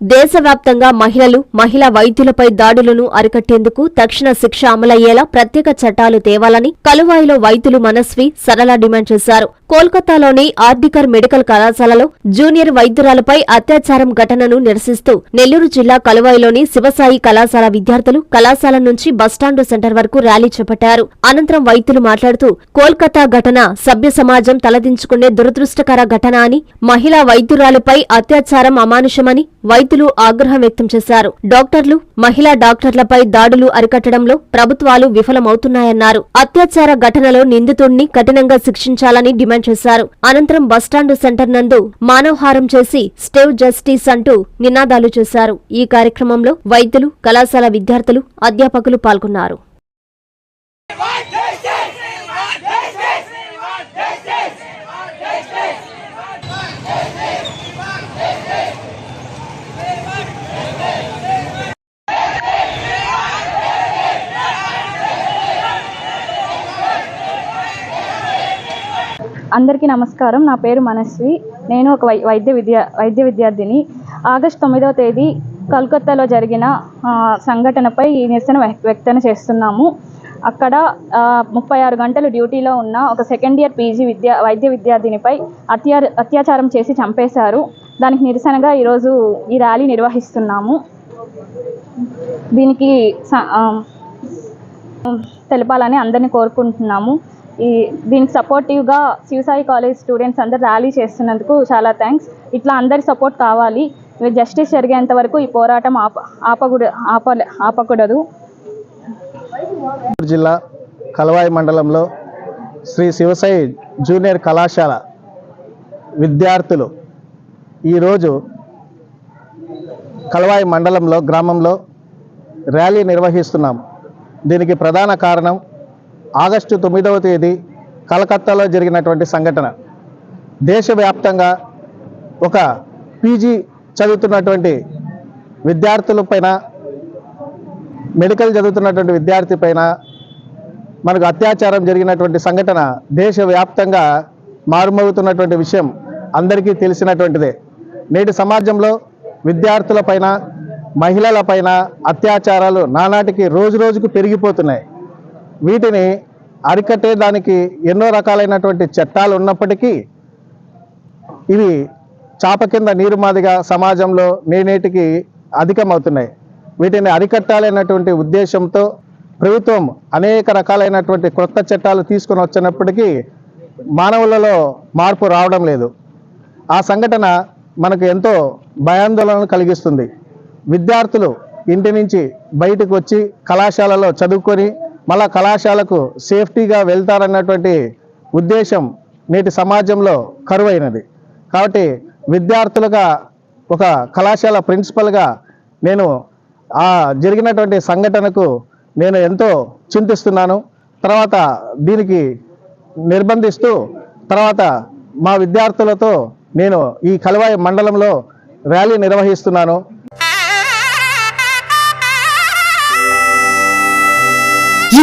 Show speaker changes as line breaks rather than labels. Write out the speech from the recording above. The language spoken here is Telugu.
దేశవ్యాప్తంగా మహిళలు మహిళా వైద్యులపై దాడులను అరికట్టేందుకు తక్షణ శిక్ష అమలయ్యేలా ప్రత్యేక చట్టాలు తేవాలని కలువాయిలో వైద్యులు మనస్వి సరళ డిమాండ్ చేశారు. కోల్కతాలోని ఆర్డికర్ మెడికల్ కళాశాలలో జూనియర్ వైద్యురాలపై అత్యాచారం ఘటనను నిరసిస్తూ నెల్లూరు జిల్లా కలువాయిలోని శివసాయి కళాశాల విద్యార్థులు కళాశాల నుంచి బస్టాండు సెంటర్ వరకు ర్యాలీ చేపట్టారు. అనంతరం వైద్యులు మాట్లాడుతూ కోల్కతా ఘటన సభ్య సమాజం తలదించుకునే దురదృష్టకర ఘటన అని మహిళా వైద్యురాలపై అత్యాచారం అమానుషమని వైద్యులు ఆగ్రహం వ్యక్తం చేశారు. డాక్టర్లు మహిళా డాక్టర్లపై దాడులు అరికట్టడంలో ప్రభుత్వాలు విఫలమవుతున్నాయన్నారు. అత్యాచార ఘటనలో నిందితుడిని కఠినంగా శిక్షించాలని డిమాండ్ చేశారు. అనంతరం బస్టాండు సెంటర్ నందు మానవహారం చేసి స్టేవ్ జస్టిస్ అంటూ నినాదాలు చేశారు. ఈ కార్యక్రమంలో వైద్యులు కళాశాల విద్యార్థులు అధ్యాపకులు పాల్గొన్నారు.
అందరికీ నమస్కారం. నా పేరు మనస్వి నేను ఒక వై వైద్య విద్యా వైద్య విద్యార్థిని. ఆగస్ట్ తొమ్మిదవ తేదీ కలకత్తాలో జరిగిన సంఘటనపై ఈ నిరసన వ్యక్- వ్యక్తం చేస్తున్నాము. అక్కడ ముప్పై ఆరు గంటలు డ్యూటీలో ఉన్న ఒక సెకండ్ ఇయర్ పీజీ విద్యా వైద్య విద్యార్థినిపై అత్యా అత్యాచారం చేసి చంపేశారు. దానికి నిరసనగా ఈరోజు ఈ ర్యాలీ నిర్వహిస్తున్నాము. దీనికి తెలపాలని అందరినీ కోరుకుంటున్నాము. ఈ దీనికి సపోర్టివ్గా శివసాయి కాలేజ్ స్టూడెంట్స్ అందరు ర్యాలీ చేస్తున్నందుకు చాలా థ్యాంక్స్ ఇట్లా అందరి సపోర్ట్ కావాలి. జస్టిస్ జరిగేంత వరకు ఈ పోరాటం ఆప ఆపకూడ ఆప ఆపకూడదు.
జిల్లా కలవాయి మండలంలో శ్రీ శివసాయి జూనియర్ కళాశాల విద్యార్థులు ఈరోజు కలవాయి మండలంలో గ్రామంలో ర్యాలీ నిర్వహిస్తున్నాం. దీనికి ప్రధాన కారణం ఆగస్టు తొమ్మిదవ తేదీ కలకత్తాలో జరిగినటువంటి సంఘటన. దేశవ్యాప్తంగా ఒక పీజీ చదువుతున్నటువంటి విద్యార్థుల పైన మెడికల్ చదువుతున్నటువంటి విద్యార్థి పైన మనకు అత్యాచారం జరిగినటువంటి సంఘటన దేశవ్యాప్తంగా మారుమోగుతున్నటువంటి విషయం అందరికీ తెలిసినటువంటిదే. నేటి సమాజంలో విద్యార్థుల పైన మహిళల పైన అత్యాచారాలు నానాటికి రోజు రోజుకు పెరిగిపోతున్నాయి. వీటిని అరికట్టేదానికి ఎన్నో రకాలైనటువంటి చట్టాలు ఉన్నప్పటికీ ఇవి చాప కింద నీరు మాదిగా సమాజంలో నేనేటికి అధికమవుతున్నాయి. వీటిని అరికట్టాలనేటువంటి ఉద్దేశంతో ప్రభుత్వం అనేక రకాలైనటువంటి కొత్త చట్టాలు తీసుకొని వచ్చినప్పటికీ మానవులలో మార్పు రావడం లేదు. ఆ సంఘటన మనకు ఎంతో భయాందోళన కలిగిస్తుంది. విద్యార్థులు ఇంటి నుంచి బయటకు వచ్చి కళాశాలలో చదువుకొని మళ్ళా కళాశాలకు సేఫ్టీగా వెళ్తారన్నటువంటి ఉద్దేశం నేటి సమాజంలో కరువైనది. కాబట్టి విద్యార్థులుగా ఒక కళాశాల ప్రిన్సిపల్గా నేను ఆ జరిగినటువంటి సంఘటనకు నేను ఎంతో చింతిస్తున్నాను. తర్వాత దీనికి నిర్బంధిస్తూ తర్వాత మా విద్యార్థులతో నేను ఈ కలవాయి మండలంలో ర్యాలీ నిర్వహిస్తున్నాను.